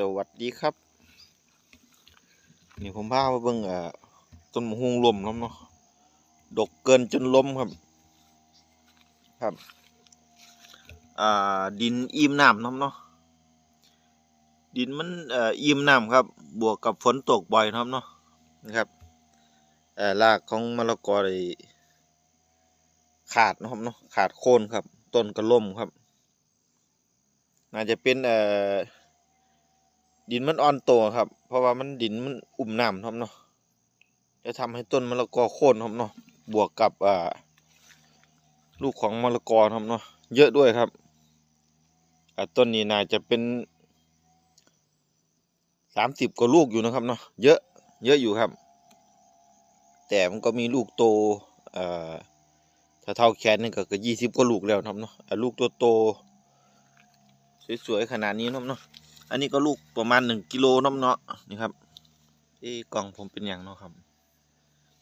สวัสดีครับ นี่ผมพามาเบิ่งเอ่อต้นมะฮุงลมครับเนาะดกเกินจนล้มครับ ครับอ่าดินอิ่มน้ำครับเนาะดินมันเอ่ออิ่มน้ำครับ บวกกับฝนตกบ่อยครับเนาะนะครับเอ่อรากของมะละกอได้ขาดนะครับเนาะขาดโคนครับ ต้นก็ล่มครับน่าจะเป็นเอ่อ ดินมันอ่อนโตครับ เพราะว่ามันดินมันอุ่มน้ำครับเนาะจะทำให้ต้นมะละกอโค่นครับเนาะบวกกับอ่าลูกของมะละกอครับเนาะเยอะด้วยครับอ่าต้นนี้น่าจะเป็นสามสิบกว่าลูกอยู่นะครับเนาะเยอะเยอะอยู่ครับ แต่มันก็มีลูกโตเอ่อถ้าเท่าแขนนี่ก็ก็ยี่สิบกว่าลูกแล้วครับเนาะลูกตัวโตสวยๆขนาดนี้ครับเนาะ อันนี้ก็ลูกประมาณหนึ่งกิโลน้ำเนาะนี่ครับที่กล่องผมเป็นอย่างเนาะครับ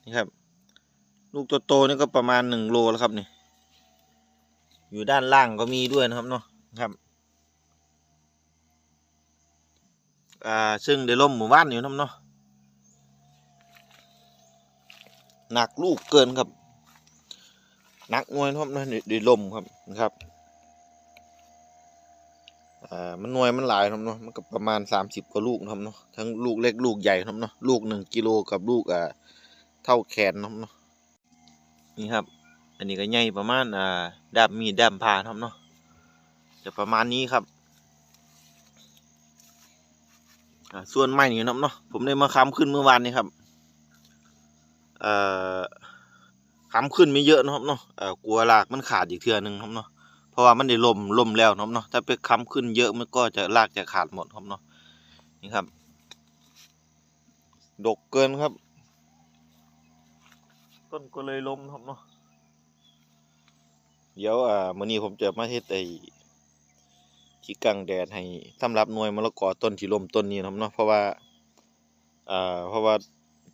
นี่ครับ ลูกตัวโตนี่ก็ประมาณหนึ่งโลแล้วครับนี่ อยู่ด้านล่างก็มีด้วยนะครับเนาะครับ อ่าซึ่งได้ล่มหมู่บ้านอยู่น้ำเนาะหนักลูกเกินครับหนักงวยนะครับนะได้ล่มครับนะครับ อ่ามันหน่วยมันหลายครับเนาะมันก็ประมาณสามสิบกว่าลูกครับเนาะทั้งลูกเล็กลูกใหญ่ครับเนาะลูกหนึ่งกิโลกับลูกอ่าเท่าแขนครับเนาะนี่ครับ อันนี้ก็ใหญ่ประมาณอ่าดามมีดด้ามพาครับเนาะจะประมาณนี้ครับอ่าส่วนไม้นี่ครับเนาะผมได้มาค้ำขึ้นเมื่อวานนี้ครับเอ่อค้ำขึ้นไม่เยอะนะครับเนาะเอ่อกลัวรากมันขาดอีกเทื่อนึงครับเนาะ เพราะว่ามันได้ล่มล่มแล้วเนาะเนาะถ้าไปค้ำขึ้นเยอะมันก็จะรากจะขาดหมดครับเนาะนี่ครับ ดกเกินครับ ต้นก็เลยล้มครับเนาะเดี๋ยวอ่ามื้อนี้ผมจะมาเฮ็ดไอ้ที่กังแดดให้สำหรับหน่วยมะละกอต้นที่ล้มต้นนี้นะครับเนาะเพราะว่าอ่าเพราะว่า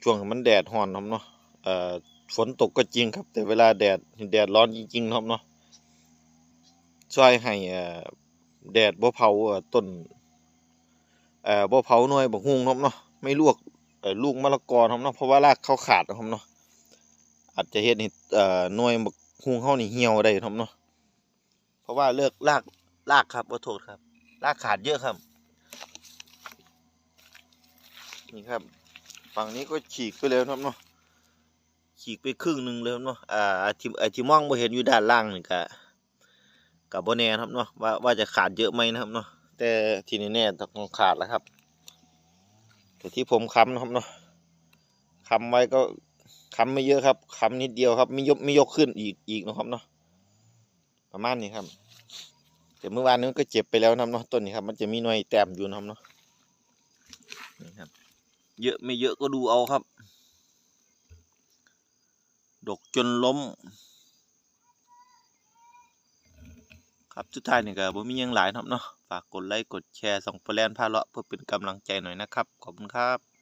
ช่วงมันแดดร้อนครับเนาะอ่อฝนตกก็จริงครับ แต่เวลาแดดแดดร้อนจริงๆครับเนาะ ช่วยให้อ่อแดดบ่เผาเอ่อต้นอ่อบ่เผาหน่วยบักฮุงครับเนาะไม่ลวกลูกมะละกอครับเนาะเพราะว่ารากเขาขาดครับเนาะอาจจะเฮ็ดให้เอ่หน่วยบักฮุงเฮานี่เหี่ยวได้ครับเนาะเพราะว่าเลิกรากรากครับบ่โทษครับรากขาดเยอะครับนี่ครับฝั่งนี้ก็ฉีกไปแล้วครับเนาะฉีกไปครึ่งหนึ่งเลยครับเนาะอ่าไอ้ที่ไอ้ที่มองบ่เห็นอยู่ด้านล่างนี่ก็ กับโบแน่นครับเนาะว่าว่าจะขาดเยอะไหมนะครับเนาะแต่ทีนี้แน่ต้องขาดแล้วครับแต่ที่ผมค้ำนะครับเนาะค้ำไว้ก็ค้ำไม่เยอะครับค้ำนิดเดียวครับไม่ยกไม่ยกขึ้นอีกอีกนะครับเนาะประมาณนี้ครับแต่เมื่อวานนี้นก็เจ็บไปแล้วนะครับเนาะต้นนี้ครับ มันจะมีหน่วยแต้มอยู่นะครับเนาะนี่ครับ เยอะไม่เยอะก็ดูเอาครับ ดกจนล้ม ครับสุดท้ายนี่ก็บ่มีอยังหลายนะครับเนาะฝากกดไลค์กดแชร์ส่องโปรแลนพาเลาะเพื่อเป็นกำลังใจหน่อยนะครับ ขอบคุณครับ